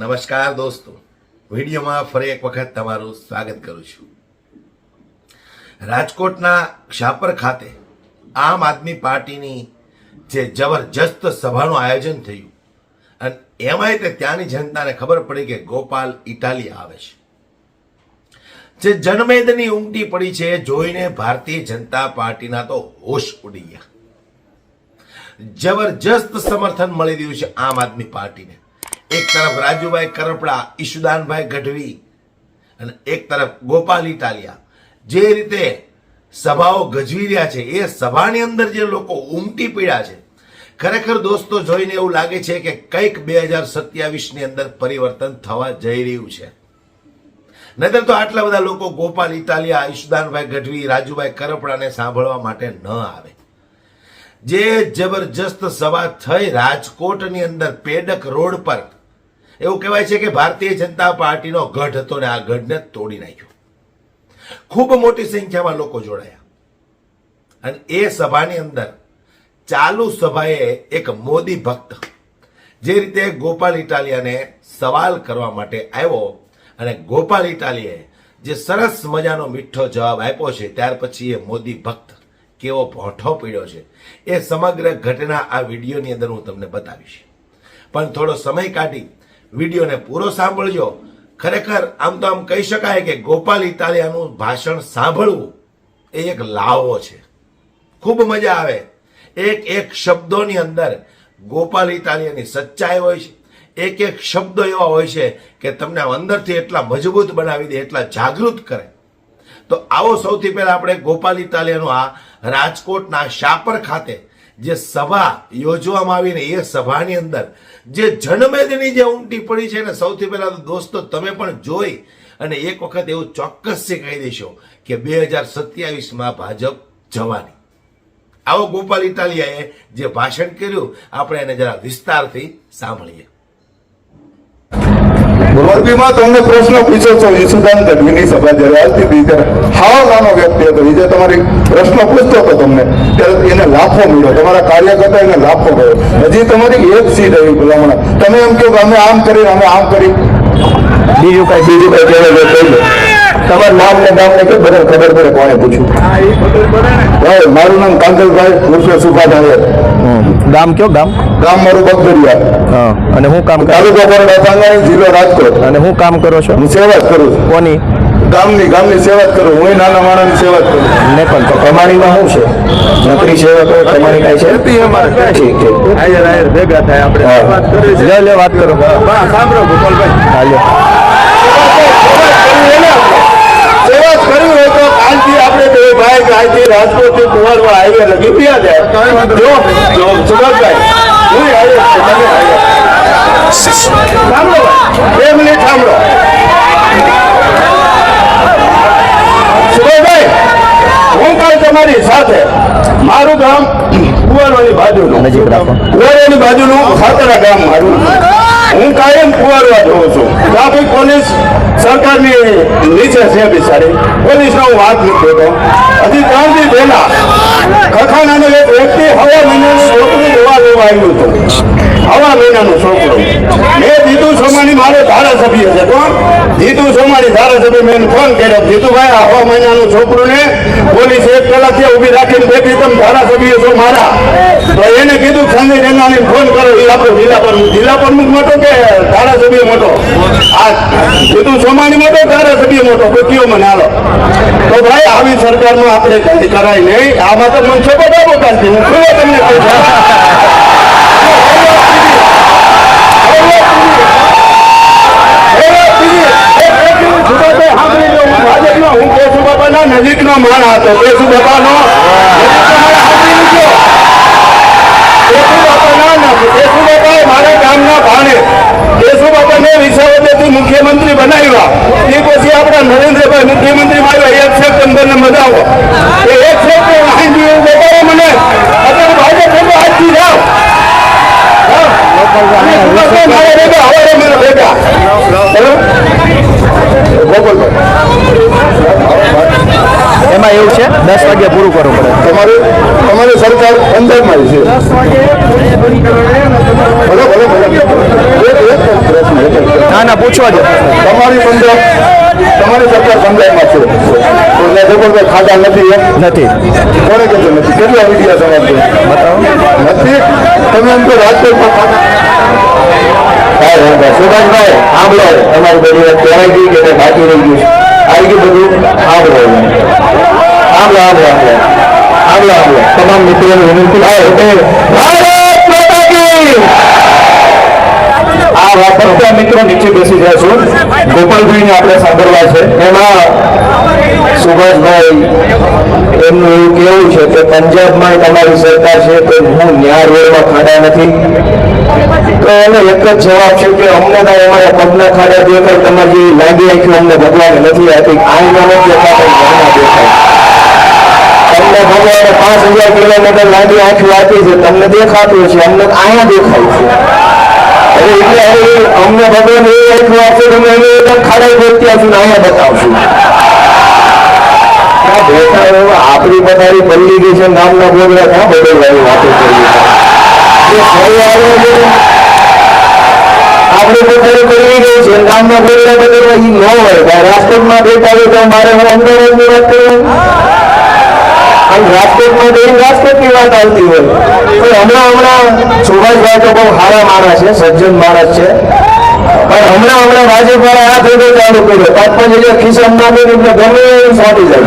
નમસ્કાર દોસ્તો. વિડીયોમાં ફરી એક વખત તમારું સ્વાગત કરું છું. રાજકોટના શાપર ખાતે આમ આદમી પાર્ટીની જે જબરજસ્ત સભાનું આયોજન થયું, અને એમાંય તે ત્યાંની જનતાને ખબર પડી કે ગોપાલ ઇટાલી આવે છે. જે જનમેદની ઉમટી પડી છે, જોઈને ભારતીય જનતા પાર્ટીના તો હોશ ઉડી ગયા. જબરજસ્ત સમર્થન મળી રહ્યું છે આમ આદમી પાર્ટીને. એક તરફ રાજુભાઈ કરપડા, ઈશુદાનભાઈ ગઢવી અને એક તરફ ગોપાલ ઇટાલિયા. જે રીતે સભાઓ ગજવી રહ્યા છે, એ સભાની અંદર જે લોકો ઉમટી પીડ્યા છે, ખરેખર દોસ્તો, જોઈને એવું લાગે છે કે કંઈક બે હજાર સત્યાવીસની અંદર પરિવર્તન થવા જઈ રહ્યું છે. નહીતર તો આટલા બધા લોકો ગોપાલ ઇટાલિયા, ઈશુદાનભાઈ ગઢવી, રાજુભાઈ કરપડાને સાંભળવા માટે ન આવે. જે જબરજસ્ત સભા થઈ રાજકોટની અંદર, પેડક રોડ પર એવું કહેવાય છે કે ભારતીય જનતા પાર્ટીનો ગઢ હતો ને આ ગઢને તોડી નાખ્યો. ખૂબ મોટી સંખ્યામાં લોકો જોડાયા. અને એ સભાની અંદર ચાલુ સભાએ એક મોદી ભક્ત જે રીતે ગોપાલ ઇટાલિયાને સવાલ કરવા માટે આવ્યો અને ગોપાલ ઇટાલિયાએ જે સરસ મજાનો મીઠો જવાબ આપ્યો છે, ત્યાર પછી એ મોદી ભક્ત કેવો ભોઠો પીડ્યો છે, એ સમગ્ર ઘટના આ વિડીયોની અંદર હું તમને બતાવીશ. પણ થોડો સમય કાઢી વિડીયોને પૂરો સાંભળજો. ખરેખર આમ તો આમ કહી શકાય કે ગોપાલ ઇતાલિયાનું ભાષણ સાંભળવું એ એક લાવો છે. ખૂબ મજા આવે. એક એક શબ્દોની અંદર ગોપાલ ઇતાલિયાની સચ્ચાઈ હોય છે. એક એક શબ્દો એવા હોય છે કે તમને અંદરથી એટલા મજબૂત બનાવી દે, એટલા જાગૃત કરે. તો આવો સૌથી પહેલા આપણે ગોપાલ ઇતાલિયાનું આ રાજકોટના શાપર ખાતે જે સભા યોજવામાં આવીને એ સભાની અંદર જે જનમેદની જે ઉમટી પડી છે ને સૌથી પહેલા તો દોસ્તો તમે પણ જોઈ અને એક વખત એવું ચોક્કસથી કહી દેશો કે બે હજાર સત્યાવીસમાં ભાજપ જવાની. આવો ગોપાલ ઇટાલિયાએ જે ભાષણ કર્યું, આપણે એને જરા વિસ્તારથી સાંભળીએ. મોરબીમાં તમને પ્રશ્ન પૂછો છો ઈસુદાન ગઢવીની સભા જ્યારે હતી ત્યારે હાવ નાનો વ્યક્તિ હતો. એ જે તમારી પ્રશ્ન પૂછતો હતો તમને ત્યારે એને લાફો મળ્યો. તમારા કાર્યકર્તા એને લાફો ગયો હજી તમારી એક સીટ આવી ભલામણ. તમે એમ કહો કે અમે આમ કરી અમે આમ કરી. બીજું કઈ? બીજું કઈ કહેવા કહી દો તમારું નામ ને ગામ ને કે બધા ખબર પડે કોને પૂછ્યું? મારું નામ કાંકલભાઈ ઉર્ફે સુભાષ ગામ કયો ગામ? ગામ મારું બગદરિયા. હા અને હું કામ કરું? તાલુકો બરોડા સાંગાણી જિલ્લો રાજકોટ. અને હું કામ કરો છો? હું સેવા જ કરું છું. કોની? ગામની ગામની સેવા જ કરું. હું નાના માણસની સેવા જ કરું ને પણ તો કમાણીમાં શું છે? નોકરી સેવા કરે કમાણી કાંઈ છે? ઠીક ઠીક. ભેગા થાય. આપણે. વાત કરીએ લે લે વાત કરો. સાંભળો ગોપાલભાઈ. હા લ્યો. સેવા જ કરવી હોય તો કાલથી આપણે બે ભાઈ કે આજથી રાજકોટથી કુંવરવા હાઈવે લગી ત્યાં જાય? જો જો સુભાષભાઈ હું હાઈવે તમે હાઈવે. બે મિનિટ સાંભળો. સુભાષભાઈ હું કાલ તમારી સાથે મારું ગામ કુંવરવાની બાજુનું નજીક રાખો. કુંવરોની બાજુનું ખાતરા ગામ મારું. હું કાયમ કુવારવા જોઉં છું. ટ્રાફિક પોલીસ સરકારની નીચે છે બિચારી. પોલીસનો હું વાત નથી હતો. હજી ત્રણ દી પહેલા ખખાનાનો એક વ્યક્તિ હવા મહિનાનું છોકરું જોવા લેવા આવ્યું હતું. હવા મહિનાનું છોકરું. મેં સોમાની મારો ધારાસભ્ય છે, કોણ? જીતુ સોમાણી ધારાસભ્ય, મેં ફોન કર્યો. જીતુભાઈ, આ હવા મહિનાનું છોકરું પોલીસ એક કલાક ત્યાં ઊભી રાખીને બેઠી, તમે ધારાસભ્ય છો મારા. તો એને કીધું સંજય રેનાની ફોન કરો એ આપણો જિલ્લા પ્રમુખ જિલ્લા પ્રમુખ મોટો કે ધારાસભ્ય મોટો? આ જીતુ સોમાણી મોટો, ધારાસભ્ય મોટો? કોઈ કયો મને હાલો. તો ભાઈ, આવી સરકારમાં આપણે કઈ કરાય નહીં. આમાં તો મને છોકરો કાલથી હું ખુલ્લો તમને કહું? છું નજીકનો માણ હતો. કેશુ બાપાનો મારા ગામના ભાણે કેશુ બાપાને વિસાવદરથી મુખ્યમંત્રી બનાવ્યા. એ પછી આપણા નરેન્દ્રભાઈ મુખ્યમંત્રી આવ્યા એક સપ્ટેમ્બર ને મજાવો એ એક સપ્ટેમ્બર હાંજી બતાવો મને. અત્યારે ભાજપ ભેગો આજથી જાઓ. હા. મારા ભેગા, હવારે મારા ભેગા. બરાબર? એમાં એવું છે? દસ વાગે પૂરું કરવું પડે. તમારે તમારી સરકાર પંદરમાં છે. ના ના પૂછવા દો. તમારી પંજાબ તમારી સરકાર પંજાબમાં છે. જબરદસ્ત ખાતા નથી નથી. કોને કીધું નથી? કેટલા વિડિયા તમારે નથી. તમે એમ તો રાજકોટમાં નહીં. સુભાષભાઈ, સાંભળો તમારી બધી વાત કહેવાય ગઈ કે બાકી રહી ગયું. આવી ગયું બધું સાંભળો. સાંભળો સાંભળો સાંભળો સાંભળો તમામ મિત્રોને વિનંતી આવે કી આ વાપરતા મિત્રો નીચે બેસી જશું ગોપાલભાઈને આપણે સાંભળવા છે એમાં સુભાષભાઈ, એમનું એવું કેવું છે કે પંજાબમાં તમારી સરકાર છે તો હું ન્યાય રોડમાં ખાડા નથી. તો એનો એક જ જવાબ છે કે અમને તો અમારા પગના ખાડા દેખાય, તમારી જેવી લાંબી આંખી અમને ભગવાને નથી આપી. આઈનો નથી દેખાતા તમને ભગવાને પાંચ હજાર કિલોમીટર લાંબી આંખી આપી છે, તમને દેખાતું છે અમને અહીંયા દેખાય છે. એટલે અમને ભગવાન એ આંખું આપશે, તમે એને ખાડા ગોતી આવશું અહીંયા બતાવશું. આપણી બધાની પલ્લી ગઈ છે, નામના બોલવા ક્યાં બદલવાની વાતો કરી આપણે પોતાને કરી ગઈ છે, નામના બોલવા બદલવા ઈ ન હોય. રાજકોટમાં બેઠા હોય તો મારે હું અમદાવાદની વાત કરવાની? આમ રાજકોટમાં જઈને રાજકોટની વાત આવતી હોય. હમણાં હમણાં સુભાષભાઈ તો બહુ સારા માણસ છે, સજ્જન માણસ છે. પણ હમણાં હમણાં ભાજપ વાળા આ ધંધો ચાલુ કર્યો. પાંચ પાંચ હજાર ખિસ્સામાં નાખે એટલે ગમે એવું ફાટી જાય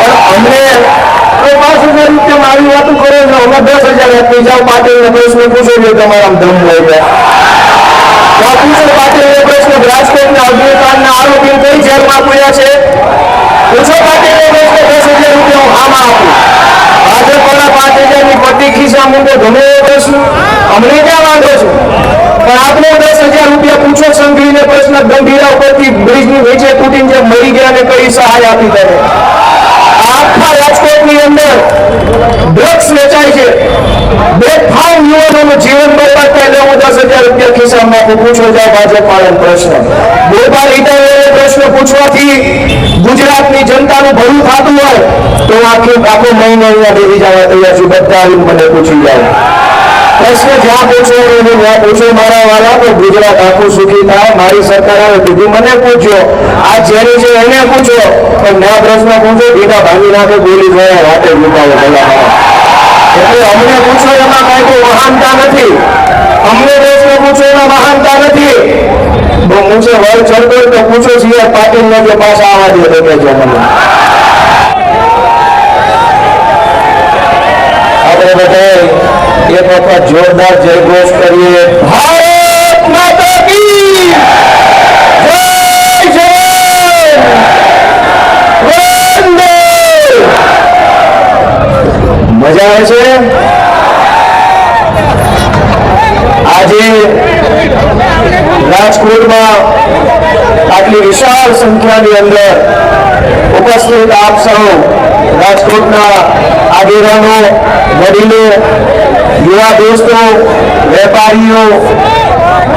પણ અમને વાતો કરો છો. પૂછો તો પૂછો પ્રશ્ન. હજાર રૂપિયા આમાં આપું. ભાજપ વાળા પાંચ હજારની પટ્ટી ખિસ્સા મૂકો ગમે કરશું અમને ક્યાં વાંધો છે? પણ આપણે દસ હજાર રૂપિયા પૂછો સંઘવીને પ્રશ્ન ગંભીરા ઉપરથી બ્રિજની વેચે તૂટીને જે મરી ગયા ને કઈ સહાય આપી તમે આખા રાજકોટની અંદર ડ્રગ્સ વેચાય છે. બેફામ યુવાનોનું જીવન બરબાદ થાય એટલે હું દસ હજાર રૂપિયા ખિસ્સામાં પૂછો જાય ભાજપ વાળા પ્રશ્ન. ગોપાલ ઇટાલિયાને પ્રશ્ન પૂછવાથી ગુજરાતની જનતાનું ભલું થતું હોય તો આખી આખો મહિનો અહીંયા બેસી જવા તૈયાર છું. બધા મને પૂછી જાય. પ્રશ્ન જ્યાં પૂછો ત્યાં પૂછો. મારા વાળા તો ગુજરાત આખું સુખી થાય મારી સરકાર આવે કીધું મને પૂછ્યો આ જેની છે એને પૂછો. પણ ના પ્રશ્ન પૂછો ભીડા ભાંગી નાખે, બોલી ગયા રાતે મુકાવે એટલે અમને પૂછો એમાં કઈ કોઈ મહાનતા નથી. અમને પ્રશ્ન પૂછો એમાં મહાનતા નથી. મૂછે વળ ચડતો તો પૂછો છીએ પાટીલ ને જો પાછા આવવા દે તો કહેજો મને. આપણે બધાએ એક વખત જોરદાર જય ઘોષ કરીએ. ભારત માતા કી જય જય. વંદે. મજા આવે છે? આજે રાજકોટમાં આટલી વિશાળ સંખ્યાની અંદર ઉપસ્થિત આપ સૌ રાજકોટના આગેવાનો વડીલો યુવા દોસ્તો, વેપારીઓ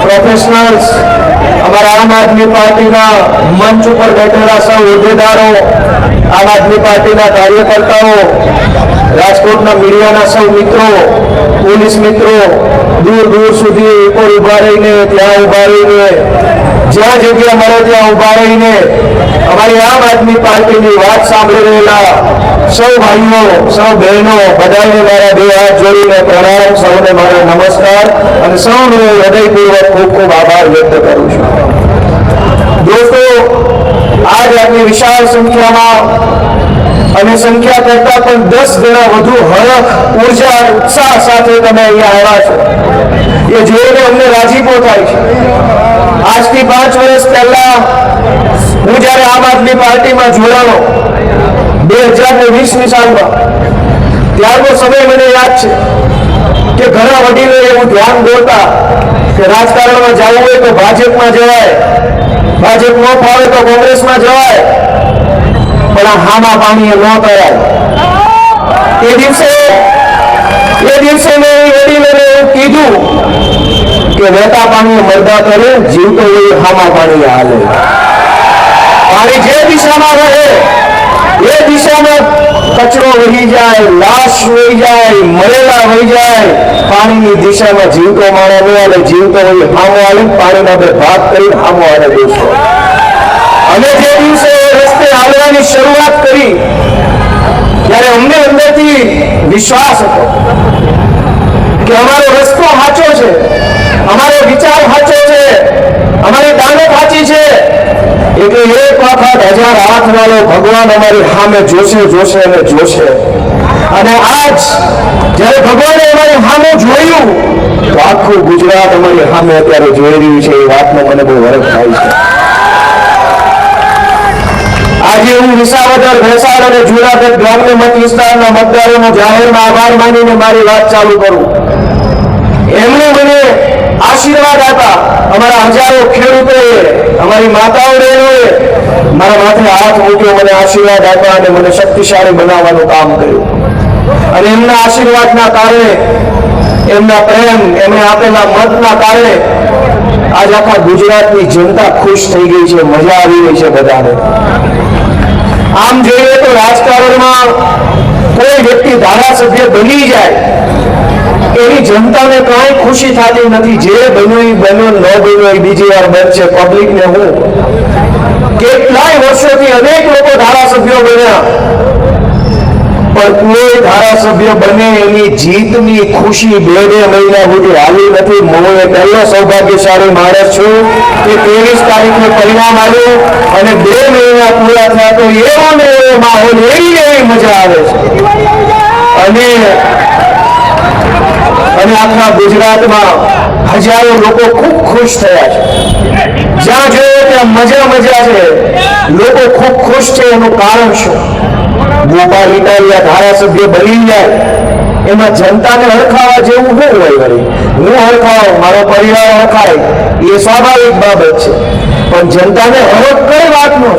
પ્રોફેશનલ્સ અમારા આમ આદમી પાર્ટીના મંચ ઉપર બેઠેલા સૌ હોદ્દેદારો, આમ આદમી પાર્ટીના કાર્યકર્તાઓ, રાજકોટના મીડિયાના સૌ મિત્રો, પોલીસ મિત્રો, દૂર દૂર સુધી ઉપર ઊભા રહીને, ત્યાં ઊભા રહીને જ્યાં જગ્યા મળે ત્યાં ઊભા રહીને અમારી આમ આદમી પાર્ટીની વાત સાંભળી રહેલા સૌ ભાઈઓ, સૌ બહેનો, બધાને મારા બે હાથ જોડીને પ્રણામ, સૌને મારો નમસ્કાર અને સૌનો હૃદયપૂર્વક ખૂબ ખૂબ આભાર વ્યક્ત કરું છું. દોસ્તો, આજ આટલી વિશાળ સંખ્યામાં અને સંખ્યા કરતા પણ દસ ગણા વધુ હરખ ઊર્જા અને ઉત્સાહ સાથે તમે અહીંયા આવ્યા છો. એ જોઈને અમને રાજીપો થાય છે. આજથી પાંચ વર્ષ પહેલા હું જ્યારે આમ આદમી પાર્ટીમાં જોડાયો બે હજાર ને વીસની સાલમાં, ત્યારનો સમય મને યાદ છે કે ઘણા વડીલો એવું ધ્યાન દોરતા કે રાજકારણમાં જવું હોય તો ભાજપમાં જવાય, ભાજપ ન ફાવે તો કોંગ્રેસમાં જવાય. પણ હામા પાણીએ ન કરાય. એ દિવસે એ દિવસે મેં એડીને કીધું કે વહેતા પાણીએ મરદા કરે, જીવતો એ હામા પાણીએ હાલે. પાણી જે દિશામાં રહે, એ દિશામાં કચરો વહી જાય, લાશ વહી જાય, મરેલા વહી જાય, પાણીની દિશામાં જીવતો માણસ ન અને જીવતો વહી હામો આવે પાણીના બે ભાગ કરી હામો આવે દોસ્તો અને જે દિવસે આવવાની શરૂઆત કરી, ત્યારે અમને અંદરથી વિશ્વાસ હતો કે અમારો રસ્તો સાચો છે, અમારો વિચાર સાચો છે, અમારી દાનત સાચી છે. એટલે એક વખત હજાર હાથ વાળો ભગવાન અમારી સામે જોશે જોશે અને જોશે. અને આજ જ્યારે ભગવાને અમારી સામે જોયું, તો આખું ગુજરાત અમારી સામે અત્યારે જોઈ રહ્યું છે, એ વાતનો મને બહુ વરખ થાય છે. આજે હું વિસાવદર ભેસાડ અને જુનાગઢ ગ્રામ્ય મત વિસ્તારના મતદારોનો જાહેરમાં આભાર માનીને મારી વાત ચાલુ કરું. એમણે મને આશીર્વાદ આપ્યા. અમારા હજારો ખેડૂતોએ, અમારી માતાઓ બહેનોએ મારા માથે હાથ મૂક્યો, મને આશીર્વાદ આપ્યા અને મને શક્તિશાળી બનાવવાનું કામ કર્યું. અને એમના આશીર્વાદના કારણે, એમના પ્રેમ, એમણે આપેલા મતના કારણે આજ આખા ગુજરાતની જનતા ખુશ થઈ ગઈ છે, મજા આવી રહી છે બધાને. આમ જોઈએ તો રાજકારણમાં કોઈ વ્યક્તિ ધારાસભ્ય બની જાય એની જનતાને કાંઈ ખુશી થતી નથી. જે બન્યું એ બન્યો, ન બન્યો એ બીજી વાર બનશે. પબ્લિકને હું, કેટલાય વર્ષોથી અનેક લોકો ધારાસભ્યો બન્યા. અને અને અને ગુજરાતમાં હજારો લોકો ખૂબ ખુશ થયા છે. જ્યાં જોયે ત્યાં મજા મજા છે. લોકો ખૂબ ખુશ છે, એનું કારણ શું? ગોપાલ ઇટાલિયા ધારાસભ્ય બની જાય, એમાં જનતાને હરખાવા જેવું શું હોય વળી? હું હરખાવ, મારો પરિવાર હરખાય, એ સ્વાભાવિક બાબત છે. પણ જનતાને હરખ કઈ વાતનો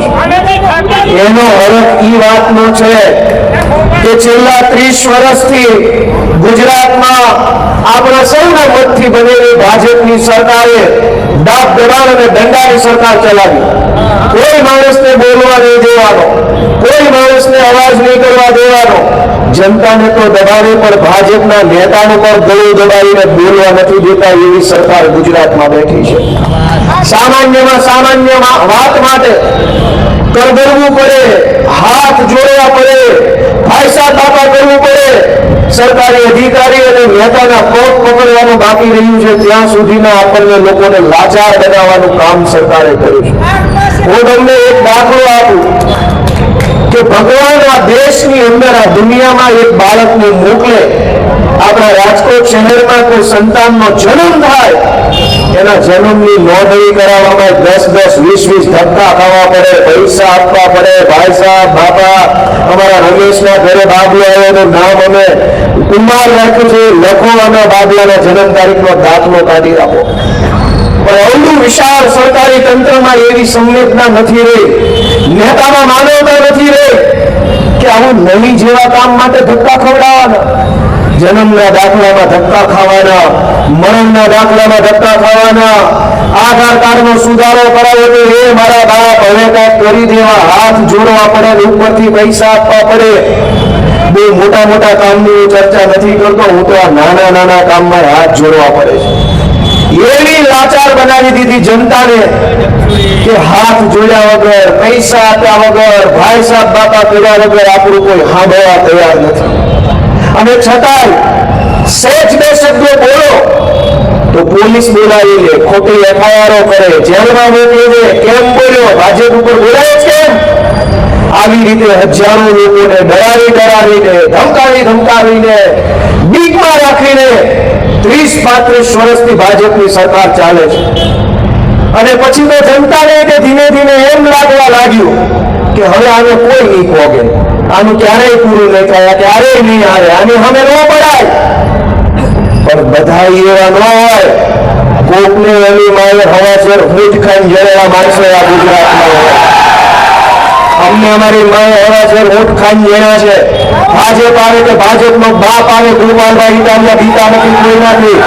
એનો હરખ ઈ વાતનો છે કે છેલ્લા ત્રીસ વર્ષથી ગુજરાતમાં આપણા સૌના મતથી બનેલી ભાજપની સરકારે દાબ દબાણ અને દંડાની સરકાર ચલાવી. કોઈ માણસને બોલવા નહીં દેવાનો. કોઈ માણસને અવાજ નહીં કરવા દેવાનો. જનતાને તો દબાવે, પણ ભાજપના નેતાનું પણ ગળું દબાવીને બોલવા નથી દેતા એવી સરકાર ગુજરાતમાં બેઠી છે. સામાન્યમાં સામાન્ય વાત માટે કરગરવું પડે, હાથ જોડવા પડે ફાયસા તાપા કરવું પડે. સરકારી અધિકારી અને નેતાના પકડવાનું બાકી રહ્યું છે, ત્યાં સુધીમાં આપણને લોકોને લાચાર બનાવવાનું કામ સરકારે કર્યું છે. હું તમને એક દાખલો આપું કે ભગવાન આ દેશની અંદર, આ દુનિયામાં એક બાળકને મોકલે, આપણા રાજકોટ શહેરમાં કોઈ સંતાનનો જન્મ થાય, એના જન્મની નોંધણી કરાવવામાં દસ દસ, વીસ વીસ ધક્કા ખાવા પડે, પૈસા આપવા પડે, ભાઈ સાહેબ, બાપા, અમારા રમેશના ઘરે બાબલો આવ્યો નામ અમે કુમાર રાખ્યું છે, લખો અને બાબલાના જન્મ તારીખનો દાખલો કાઢી આપો પણ અવળું વિશાળ સરકારી તંત્રમાં એવી સંવેદના નથી રહી. નેતામાં માનવતા નથી રહી કે આવું નવી જેવા કામ માટે ધક્કા ખવડાવવાના. જન્મના દાખલામાં ધક્કા ખાવાના, મરણના દાખલામાં ધક્કા ખાવાના. આધાર કાર્ડનો સુધારો કરાવ્યો તો એ મારા બાપ હવે કાંઈક કરી દેવા. હાથ જોડવા પડે, ઉપરથી પૈસા આપવા પડે. બહુ મોટા મોટા કામની ચર્ચા નથી કરતો, હું તો આ નાના નાના કામમાં હાથ જોડવા પડે છે. એવી લાચાર બનાવી દીધી જનતાને કે હાથ જોડ્યા વગર, પૈસા આપ્યા વગર, ભાઈ સાહેબ, બાપા કર્યા વગર આપણું કોઈ સાંભળવા તૈયાર નથી. અને છતાંય સેજ બે શબ્દો બોલો તો પોલીસ બોલાવી લે ખોટી એફઆઈઆરો કરે, જેલમાં મોકલી દે કેમ બોલ્યો? ભાજપ ઉપર બોલાય છે આવી રીતે હજારો લોકોને ડરાવી ડરાવીને, ધમકાવી ધમકાવીને, બીકમાં રાખીને ત્રીસ પાંત્રીસ વર્ષથી ભાજપની સરકાર ચાલે છે. અને પછી તો જનતાને કે ધીમે ધીમે એમ લાગવા લાગ્યું કે હવે આને કોઈ નહીં પોગે આનું ક્યારેય પૂરું નહીં થાય ક્યારેય નહીં આવે, આની હવે ન પડાય. પણ બધા એવા ન હોય. કોકને એની માએ હવાસર ફૂટ ખાઈને જડેલા માણસો આ ગુજરાતમાં અમને અમારી માએ હવાસર ઊંટ ખાઈને છે. ભાજપ આવે કે ભાજપનો બાપ આવે ગોપાલભાઈ ઇટાલિયા ગીતા નથી, કોઈ નથી.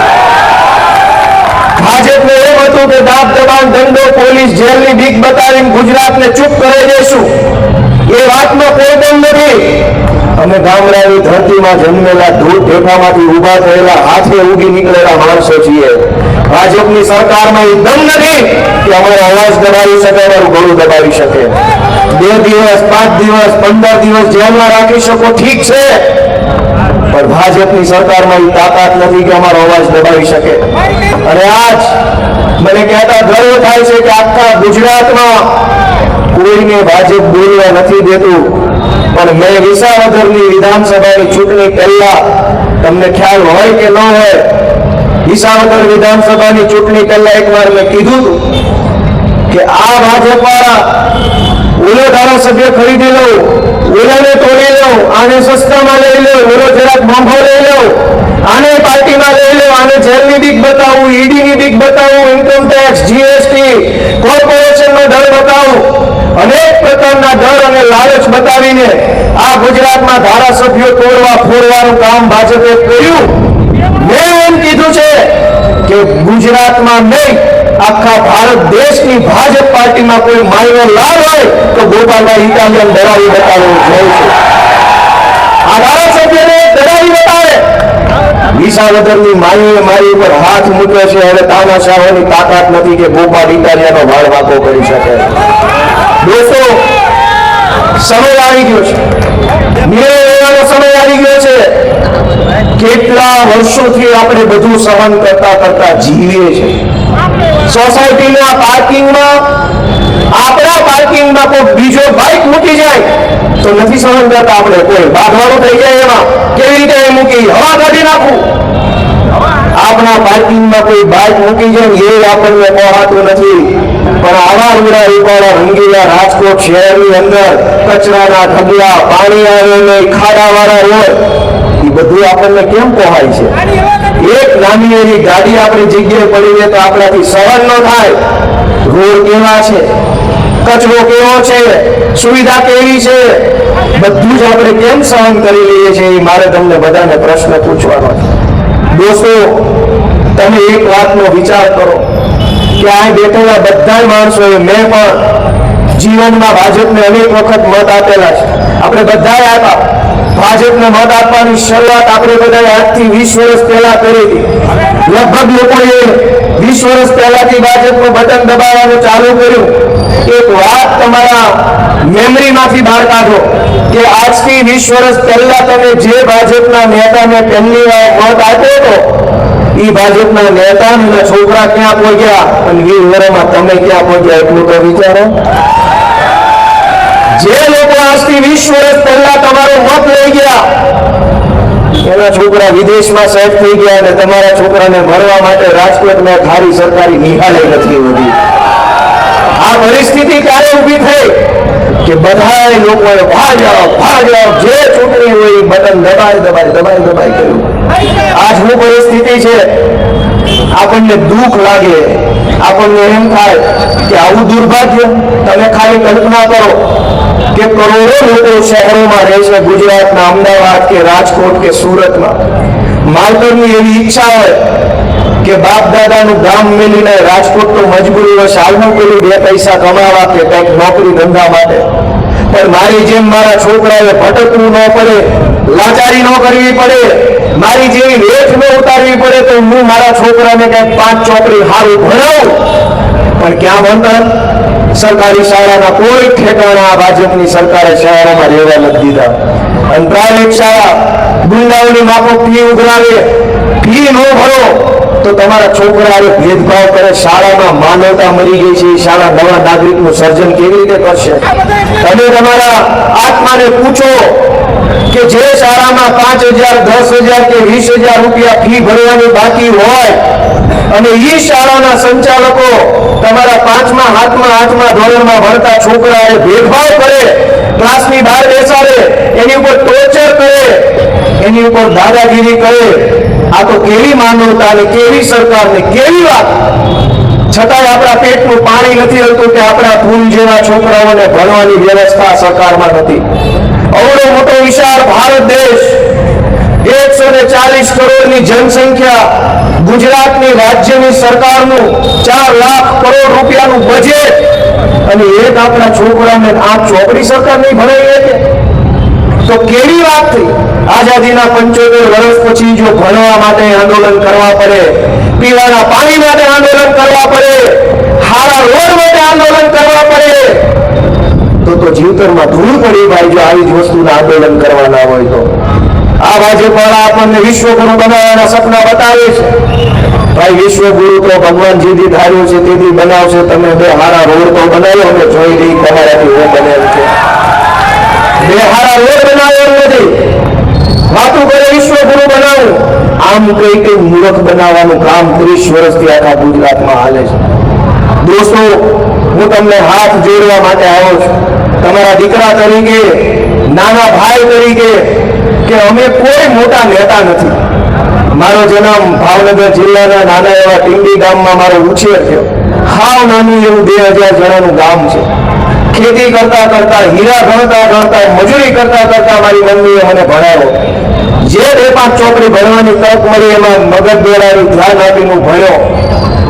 ભાજપને એમ હતું કે દાબ દબાણ ધંધો પોલીસ જેલની બીક બતાવીને ગુજરાતને ચૂપ કરી દઈશું એ વાતનો કોઈ દમ નથી. અમે ગામડાની ધરતીમાં જન્મેલા ધૂળ ઢેફામાંથી ઊભા થયેલા હાથે ઉગી નીકળેલા માણસો છીએ. ભાજપની સરકારમાં એ દમ નથી કે અમારો અવાજ દબાવી શકે, અમારું ગળું દબાવી શકે. બે દિવસ, પાંચ દિવસ, પંદર દિવસ જેલમાં રાખી શકો, ઠીક છે. પણ ભાજપની સરકારમાં એ તાકાત નથી કે અમારો અવાજ દબાવી શકે. અને આજ મને કહેતા ગર્વ થાય છે કે આખા ગુજરાતમાં કોઈને ભાજપ બોલવા નથી દેતું. પણ મેં વિસાવદરની વિધાનસભાની ચૂંટણી પહેલા તમને ખ્યાલ હોય કે ન હોય, વિસાવદર વિધાનસભાની ચૂંટણી પહેલા એકવાર મેં કીધું કે આ ભાજપ ઓલો ધારાસભ્ય ખરીદી લઉં ઓલાને તોડી લઉં, આને સસ્તામાં લઈ લઉં ઓલો જરાક મોંઘો લઈ લઉં આને પાર્ટીમાં લઈ લઉં આને જેલની બીક બતાવું, ઈડીની બીક બતાવું ઇન્કમ ટેક્સ જીએસટી કોર્પોરેશનનો ડર બતાવું અનેક પ્રકારના ડર અને લાલચ બતાવીને આ ગુજરાતમાં ધારાસભ્યો તોડવા, ફોડવાનું કામ ભાજપે કર્યું. મેં એમ કીધું છે કે ગુજરાતમાં નહીં, આખા ભારત દેશની ભાજપ પાર્ટીમાં કોઈ માયનો લાભ હોય તો ગોપાલભાઈ ઇટાલિયન ડરાવી બતાવવું જોઈએ આ ધારાસભ્યને ડરાવી બતાવે. વિસાવદરની માયુએ મારી ઉપર હાથ મૂક્યો છે, હવે તાનાશાહોની તાકાત નથી કે ગોપાલ ઇટાલિયાનો વાળ વાંકો કરી શકે. દોસ્તો, સમય આવી ગયો છે. સમય આવી ગયો છે. કેટલા વર્ષોથી આપણે બધું સહન કરતા કરતા જીવીએ છીએ. સોસાયટીના પાર્કિંગમાં, આપણા પાર્કિંગમાં કોઈ બીજો બાઇક મૂકી જાય, તો નથી સહન કરતા આપણે કોઈ. બાંધવાનું થઈ જાય એમાં. કેવી રીતે એ મૂકી? હવા કાઢી નાખું. આપણા પાર્કિંગમાં કોઈ બાઇક મૂકી જાય એ આપણને પહોંચાતું નથી. પણ આવા રૂડા રૂપાળા રંગીલા રાજકોટ શહેરની અંદર કચરાના ઢગલા, પાણી આવે નહીં ખાડાવાળા રોડ એ બધું આપણને કેમ પહોંચાય છે? એક નાની એવી ગાડી આપણી જગ્યાએ પડી જાય તો આપણાથી સહન ન થાય. રોડ કેવા છે? કચરો કેવો છે? સુવિધા કેવી છે? બધું જ આપણે કેમ સહન કરી લઈએ છીએ? એ મારે તમને બધાને પ્રશ્ન પૂછવાનો છે. દોસ્તો, તમે એક વાતનો વિચાર કરો. કે આ બેઠેલા બધા માણસોએ મેં પણ જીવનમાં ભાજપને અનેક વખત મત આપેલા છે. આપણે બધાએ આપ્યા ભાજપને મત આપવાની શરૂઆત આપણે બધાએ આજથી વીસ વર્ષ પહેલા કરી હતી. લગભગ લોકોએ વીસ વર્ષ પહેલાથી ભાજપનું બટન દબાવવાનું ચાલુ કર્યું. એક વાત તમારા મેમરીમાંથી બહાર કાઢો કે આજથી વીસ વર્ષ પહેલા તમે જે ભાજપના નેતાને પહેલી વાર મત આપ્યો હતો એ ભાજપના નેતા એના છોકરા ક્યાં પહોંચ્યા? અને વીર વરમાં તમે ક્યાં પહોંચ્યા એટલું તો વિચારો. જે લોકો આજથી વીસ વર્ષ પહેલા તમારો મત લઈ ગયા, એના છોકરા વિદેશમાં સેટ થઈ ગયા અને તમારા છોકરાને ભરવા માટે રાજકોટમાં ખારી સરકારી નિહાળે નથી હોતી. આ પરિસ્થિતિ ક્યારે ઊભી થઈ? કે બધાએ લોકોએ ભાજપ ભાજપ, જે ચૂંટણી હોય બટન દબાઈ દબાઈ દબાઈ દબાઈ કર્યું. આ શું પરિસ્થિતિ છે, આપણને દુઃખ લાગે, આપણને એમ થાય કે આવું દુર્ભાગ્ય તમે ખાલી કલ્પના કરો કે કરોડો લોકો શહેરોમાં રહે છે, ગુજરાતના અમદાવાદ કે રાજકોટ કે સુરતમાં. માવતરની એવી ઈચ્છા હોય કે બાપ દાદાનું ગામ મેલીને રાજકોટ તો મજબૂરી હોય સાલનું પેલું બે પૈસા કમાવા કે કંઈક નોકરી ધંધા માટે. મારી જેમ મારા છોકરાએ ભટકવું ન પડે, લાચારી ન કરવી પડે, મારી જેવી વેઠ ન ઉતારવી પડે, તો હું મારા છોકરાને કંઈક પાંચ ચોપડી સારું ભણાવું. પણ ક્યાં ભણતર સરકારી શાળાના કોઈ ઠેકાણા ભાજપની સરકારે શાળામાં રહેવા નથી દીધા. અને પ્રાઇવેટ શાળા ગુંડાઓની માફક ફી ઉઘરાવે, ફી ન ભરો. તો તમારા છોકરા ભેદભાવ કરે, શાળામાં માનવતા મરી ગઈ છે શાળા નવા નાગરિકનું સર્જન કેવી રીતે કરશે? તમે તમારા આત્માને પૂછો કે જે શાળામાં પાંચ હજાર, દસ હજાર કે વીસ હજાર રૂપિયા ફી ભરવાની બાકી હોય, અને એ શાળાના સંચાલકો તમારા પાંચમા હાથમાં, આઠમા ધોરણમાં ભણતા છોકરાએ ભેદભાવ કરે, ક્લાસની બહાર બેસાડે, એની ઉપર ટોર્ચર કરે, એની ઉપર દાદાગીરી કરે આ તો કેવી માનવતા ને કેવી સરકાર ને કેવી વાત? છતાંય આપણા પેટનું પાણી નથી હલતું કે આપણા ભૂલ જેવા છોકરાઓને ભણવાની વ્યવસ્થા સરકારમાં નથી. અવડો મોટો વિશાળ ભારત દેશ એકસો ને ચાલીસ કરોડની જનસંખ્યા, ગુજરાતની રાજ્યની સરકારનું ચાર લાખ કરોડ રૂપિયાનું બજેટ અને એક આપણા છોકરાને આ ચોપડી સરકાર નહીં ભણાવી કે? તો કેવી વાત થઈ? આઝાદીના પંચોતેર વર્ષ પછી જો ભણવા માટે આંદોલન કરવા પડે, પીવાના પાણી માટે આંદોલન કરવા પડે, હારા રોડ માટે આંદોલન કરવા પડે, તો તો જીવતરમાં ધૂળ પડી ભાઈ જો આવી જ વસ્તુના આંદોલન કરવાના હોય તો. આ ભાજપવાળા આપણને વિશ્વગુરુ બનાવવાના સપના બતાવે છે. ભાઈ, વિશ્વગુરુ તો ભગવાન ભગવાનજીથી ધાર્યું છે તેથી બનાવશે, તમે બે હારા રોડ તો બનાવ્યો અમે જોઈ રહી તમારાથી હું બને છે. બે હારા રોડ બનાવ્યો નથી. વાતું કરે, વિશ્વગુરુ બનાવું. આમ કઈ કઈ મૂર્ખ બનાવવાનું કામ ત્રીસ વર્ષથી આખા ગુજરાતમાં હાલે છે. દોસ્તો, હું તમને હાથ જોડવા માટે આવ્યો છું. તમારા દીકરા તરીકે, નાના ભાઈ તરીકે, કે અમે કોઈ મોટા નેતા નથી. મારો જન્મ ભાવનગર જિલ્લાના નાના એવા ટીંડી ગામમાં મારો ઉછેર થયો. હાવ નાનું એવું બે હજાર જણાનું ગામ છે. ખેતી કરતા કરતા, હીરા ગણતા ગણતા, મજૂરી કરતા કરતા મારી મમ્મીએ મને ભણાવ્યો. જે બે પાંચ ચોપડી ભણવાની તક મળી એમાં મગજ દોડાવી ધ્યાન આપીને ભણ્યો.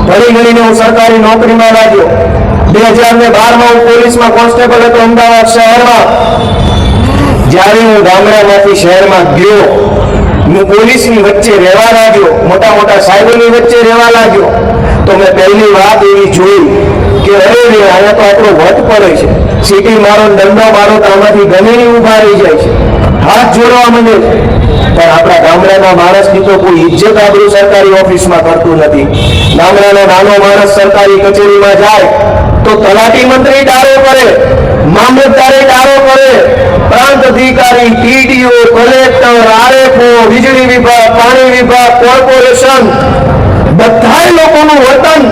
ભણી ગણીને હું સરકારી નોકરીમાં લાગ્યો. બે હજાર ને બારમાં હું પોલીસમાં કોન્સ્ટેબલ હતો અમદાવાદ શહેરમાં. જ્યારે હું ગામડામાંથી શહેરમાં ગયો, હું પોલીસની વચ્ચે રહેવા લાગ્યો. મોટા મોટા સાહેબોની વચ્ચે રહેવા લાગ્યો. તો મેં પહેલી વાત એવી જોઈ કે અરે રે તો આપણો વટ પડે છે. સીટી મારો દંડો મારો તો આમાંથી ગમેની ઊભા રહી જાય છે. હાથ જોડવા મને પણ આપણા ગામડાના માણસની તો કોઈ ઇજ્જત આબરૂ સરકારી ઓફિસમાં કરતું નથી. ગામડાનો નાનો માણસ સરકારી કચેરીમાં જાય તો તલાટી મંત્રી ડારો કરે, મામલતદારે ડારો કરે, પ્રાંત અધિકારી, ટીડીઓ, કલેક્ટર, આરએફઓ, વીજળી વિભાગ, પાણી વિભાગ, કોર્પોરેશન બધાય લોકોનું વતન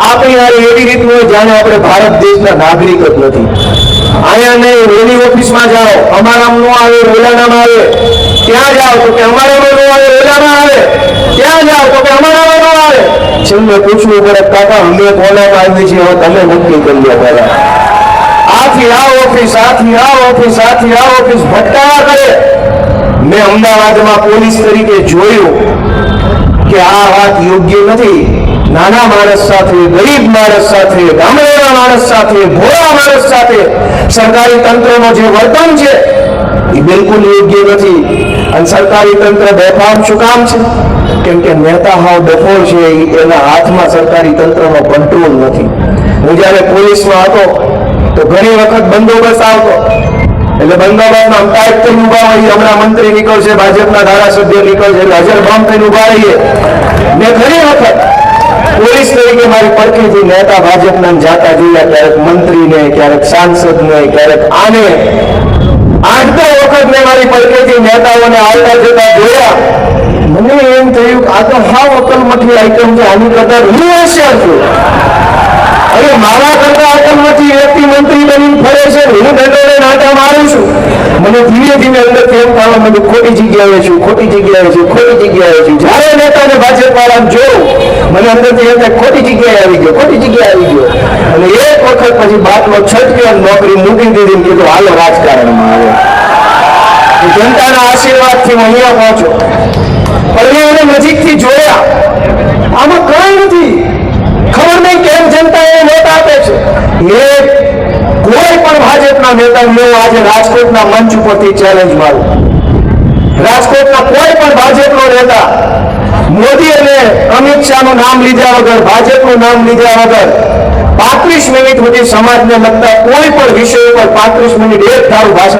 આપણી હારે એવી રીતનું જાણે આપણે ભારત દેશના નાગરિક જ નથી. અહીંયા નહીં, રેલી ઓફિસમાં જાઓ. અમારામાં નો આવે ઓલાનામાં આવે. ત્યાં જાઓ તો કે અમારામાં નો આવે ઓલામાં આવે. ત્યાં જાઓ તો કે અમારામાં નો આવે. છેલ્લે પૂછવું પડે, કાકા, અમે કોનામાં આવી છીએ? હવે તમે નક્કી કરી લો પહેલા. આથી આ ઓફિસ આથી આ ઓફિસ આથી આ ઓફિસ. ભટકાયા કરે. મેં અમદાવાદમાં પોલીસ તરીકે જોયું. કે આ વાત યોગ્ય નથી. નાના માણસ સાથે, ગરીબ માણસ સાથે ગામડાના માણસ સાથે, ભોળા માણસ સાથે સરકારી તંત્રનો જે વર્તન છે, એ બિલકુલ યોગ્ય નથી. અને સરકારી તંત્ર બેફામ શું કામ છે? કેમ કે મહેતા હાવ ડફોળ છે એના હાથમાં સરકારી તંત્રનો કંટ્રોલ નથી. હું જ્યારે પોલીસમાં હતો, તો ઘણી વખત બંદોબસ્ત આવતો. એટલે આમ ટાઈપ થઈને ઊભા હોઈએ. હમણાં મંત્રી નીકળશે, ભાજપના ધારાસભ્ય નીકળશે, એટલે હજાર બામ થઈને ઊભા રહીએ. મેં ઘણી વખત પોલીસ તરીકે મારી પડખેથી નેતા ભાજપના ને જાતા જોયા ક્યારેક મંત્રીને, ક્યારેક સાંસદને, ક્યારેક આને. આઠ વખત મેં મારી પડખેથી નેતાઓને આવતા જતા જોયા. મને એમ થયું આ તો હાવ અકલમઠી આઈટમ છે. આની કરતા હું હોશિયાર છું. અરે મારા કરતા અકલમઠી વ્યક્તિ મંત્રી બનીને ફરે છે, હું દંડોને નાટા મારું છું. મને ધીમે ધીમે અંદર કેમ થવા મને ખોટી જગ્યાએ છું, ખોટી જગ્યાએ છું, ખોટી જગ્યાએ છું. જ્યારે નેતાને ભાજપ વાળા જોઉં મને અંદર ખોટી જગ્યાએ આવી ગયો, ખોટી જગ્યાએ આવી ગયો. અને એક વખત પછી બાટલો છટક્યો નોકરી મૂકી દીધી કીધું, હાલો, રાજકારણમાં આવે. જનતાના આશીર્વાદથી હું અહીંયા પહોંચ્યો. પણ મેં એને નજીકથી જોયા. આમાં કઈ નથી. ખબર નહીં કેમ જનતા એ વોટ આપે છે. એ કોઈ પણ ભાજપના નેતા હું આજે રાજકોટના મંચ ઉપરથી ચેલેન્જ મારું. રાજકોટના કોઈ પણ ભાજપનો નેતા મોદી અને અમિત શાહનું નામ લીધા વગર, ભાજપનું નામ લીધા વગર પાંત્રીસ મિનિટ સુધી સમાજને લગતા કોઈ પણ વિષય ઉપર પાંત્રીસ મિનિટ એક ધારું ભાષણ